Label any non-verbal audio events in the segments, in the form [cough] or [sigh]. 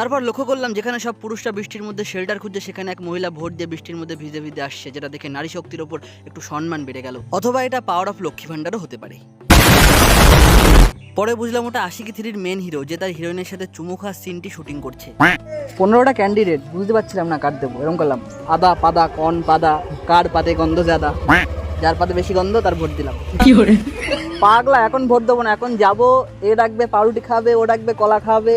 তারপর লক্ষ্য করলাম যেখানে সব পুরুষরা বৃষ্টির মধ্যে শেল্টার খুঁজছে সেখানে এক মহিলা ভোট দিয়ে বৃষ্টির মধ্যে ভিজে ভিজে আসছে যেটা দেখে নারী শক্তির ওপর একটু সম্মান বেড়ে গেল। অথবা এটা পাওয়ার অফ লক্ষ্মী ভান্ডারও হতে পারে। পরে বুঝলাম ওটা আশিকি থ্রির মেন হিরো যে তার হিরোইনের সাথে চুমুখা সিনটি শুটিং করছে। পনেরোটা ক্যান্ডিডেট বুঝতে পারছিলাম না কার দেবো এরকম করলাম। আদা পাদা কন পাদা কার পাতে গন্ধ জাদা। যার পাতে বেশি গন্ধ তার ভোট দিলাম। পাগলা এখন ভোট দেবো না এখন যাব এ ডাকবে পাউরুটি খাবে ও ডাকবে কলা খাবে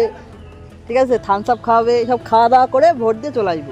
ঠিক আছে থামস আপ খাওয়াবে এসব খাওয়া দাওয়া করে ভোট দিয়ে চলে আসব।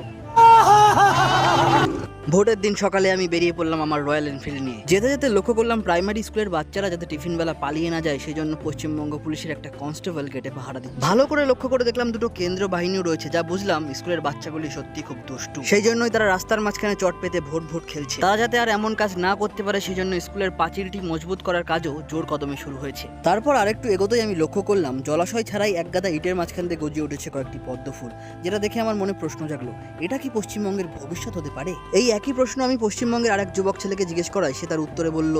ভোটের দিন সকালে আমি বেরিয়ে পড়লাম আমার রয়্যাল এনফিল্ড নিয়ে। যেতে যেতে লক্ষ্য করলাম প্রাইমারি স্কুলের বাচ্চারা যাতে টিফিন বেলা পালিয়ে না যায় সেই জন্য পশ্চিমবঙ্গ পুলিশের একটা কনস্টেবল গেটে পাহারা দিচ্ছে। ভালো করে লক্ষ্য করে দেখলাম দুটো কেন্দ্র বাহিনীও রয়েছে, যা বুঝলাম স্কুলের বাচ্চাগুলি সত্যি খুব দুষ্টু। সেই জন্যই তারা রাস্তার মাঝখানে চট পেতে ভোট ভোট খেলছে। তারা যাতে আর এমন কাজ না করতে পারে সেই জন্য স্কুলের পাঁচিলটি মজবুত করার কাজও জোর কদমে শুরু হয়েছে। তারপর আরেকটু এগোতেই আমি লক্ষ্য করলাম, জলাশয় ছাড়াই এক গাদা ইটের মাঝখান দিয়ে গজিয়ে উঠেছে কয়েকটি পদ্ম ফুল। যেটা দেখে আমার মনে প্রশ্ন জাগলো, এটা কি পশ্চিমবঙ্গের ভবিষ্যৎ হতে পারে? এই একই প্রশ্ন আমি পশ্চিমবঙ্গের আরেক যুবক ছেলেকে জিজ্ঞেস করাই সে তার উত্তরে বলল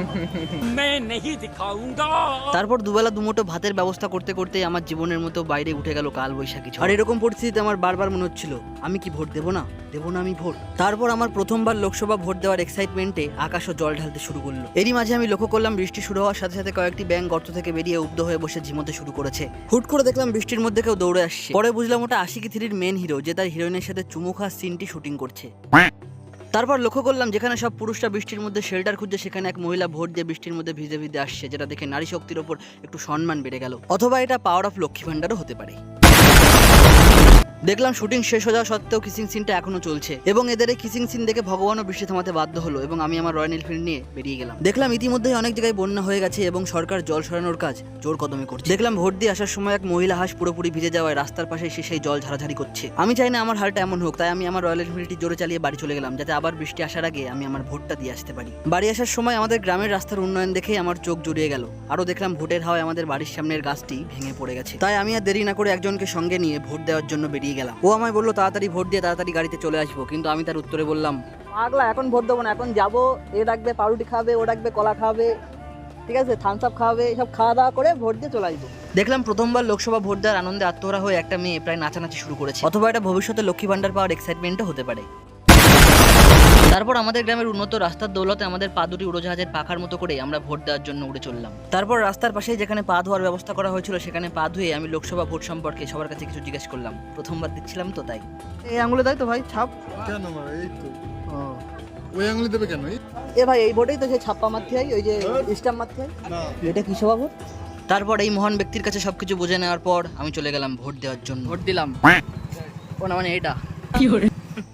[laughs] তারপর দুবেলা দুমুঠো ভাতের ব্যবস্থা করতে করতে আমার জীবনের মতো বাইরে উঠে গেল কাল বৈশাখী আর এরকম পরিস্থিতিতে আমার বারবার মনে হচ্ছিল, আমি কি ভোট দেবো না? দেবো না আমি ভোট। তারপর আমার প্রথমবার লোকসভা ভোট দেওয়ার এক্সাইটমেন্টে আকাশও জল ঢালতে শুরু করল। এরই মাঝে আমি লক্ষ্য করলাম বৃষ্টি শুরু হওয়ার সাথে সাথে কয়েকটি ব্যাংক গর্ত থেকে বেরিয়ে উব্ধ হয়ে বসে ঝিমোতে শুরু করেছে। হুট করে দেখলাম বৃষ্টির মধ্যে কেউ দৌড়ে আসছে। পরে বুঝলাম ওটা আশিকি থ্রির মেন হিরো যে তার হিরোইনের সাথে চুমু খাওয়ার সিনটি শুটিং করছে। তারপর লক্ষ্য করলাম যেখানে সব পুরুষরা বৃষ্টির মধ্যে শেল্টার খুঁজছে, সেখানে এক মহিলা ভোট দিয়ে বৃষ্টির মধ্যে ভিজে ভিজে আসছে, যেটা দেখে নারী শক্তির ওপর একটু সম্মান বেড়ে গেল। অথবা এটা পাওয়ার অফ লক্ষ্মী ভান্ডারও হতে পারে। দেখলাম শুটিং শেষ হয়ে যাওয়া সত্ত্বেও কিসিং সিনটা এখনও চলছে। এবং এদের কিসিং সিন দেখে ভগবানও বৃষ্টি থামাতে বাধ্য হলো এবং আমি আমার রয়্যাল এনফিল্ড নিয়ে বেরিয়ে গেলাম। দেখলাম ইতিমধ্যেই অনেক জায়গায় বন্যা হয়ে গেছে এবং সরকার জল সরানোর কাজ জোর কদমে করছে। দেখলাম ভোট দিয়ে আসার সময় এক মহিলা হাঁস পুরোপুরি ভিজে যাওয়ায় রাস্তার পাশে এসে সেই জল ঝাড়াঝাড়ি করছে। আমি চাই না আমার হালটা এমন হোক, তাই আমি আমার রয়্যাল এনফিল্ডটি জোরে চালিয়ে বাড়ি চলে গেলাম, যাতে আবার বৃষ্টি আসার আগে আমি আমার ভোটটা দিয়ে আসতে পারি। বাড়ি আসার সময় আমাদের গ্রামের রাস্তার উন্নয়ন দেখেই আমার চোখ জুড়িয়ে গেল। আরও দেখলাম ভোটের হাওয়ায় আমাদের বাড়ির সামনের গাছটি ভেঙে পড়ে গেছে। তাই আমি আর দেরি না করে একজনকে সঙ্গে নিয়ে ভোট দেওয়ার জন্য বেরিয়ে গেলাম। ও আমায় বলল তাড়াতাড়ি ভোট দিয়ে তাড়াতাড়ি গাড়িতে চলে আসব। কিন্তু আমি তার উত্তরে বললাম আগলা এখন ভোট দেবো না এখন যাব। এ ডাকবে পাউরুটি খাবে ও ডাকবে কলা খাবে ঠিক আছে? থামস আপ খাওয়াবে এসব খাওয়া দাওয়া করে ভোট দিয়ে চলে আসব। দেখলাম প্রথমবার লোকসভা ভোট দেওয়ার আনন্দে আত্মহরা হয়ে একটা মেয়ে প্রায় নাচানাচি শুরু করেছে। অথবা এটা ভবিষ্যতে লক্ষ্মী ভান্ডার পাওয়ার এক্সাইটমেন্টও হতে পারে। তারপর আমাদের গ্রামের উন্নত রাস্তার দৌলতে আমাদের পা দুটি উড়োজাহাজের পাখার মতো করে আমরা ভোট দেওয়ার জন্য উড়ে চললাম। তারপর রাস্তার পাশেই যেখানে পা ধোয়ার ব্যবস্থা করা হয়েছিল সেখানে পা ধুয়ে আমি লোকসভা ভোট সম্পর্কে সবার কাছে কিছু জিজ্ঞেস করলাম। প্রথমবার দিচ্ছিলাম তো তাই। এই আঙুলে তাই তো ভাই ছাপ। কেন এই তো। ওই আঙুলি দেবে কেন? এই এ ভাই এই ভোটেই তো সেই ছাপ্পা মারতে হয় ওই যে স্টাম্প মারতে হয়। না। এটা কি সভা ভোট? তারপর এই মহান ব্যক্তির কাছে সবকিছু বুঝে নেওয়ার পর আমি চলে গেলাম ভোট দেওয়ার জন্য। ভোট দিলাম। ও না মানে এটা।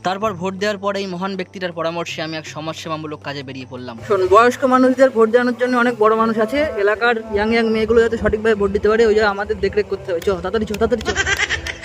তারপর ভোট দেওয়ার পর এই মহান ব্যক্তিটার পরামর্শে আমি এক সমাজসেবামূলক কাজে বেরিয়ে পড়লাম। শোন, বয়স্ক মানুষদের ভোট দেওয়ানোর জন্য অনেক বড় মানুষ আছে। এলাকার ইয়াং ইয়াং মেয়েগুলো যাতে সঠিকভাবে ভোট দিতে পারে, ওই যে আমাদের দেখরেখ করতে হবে। চ তাড়াতাড়ি চ তাড়াতাড়ি চ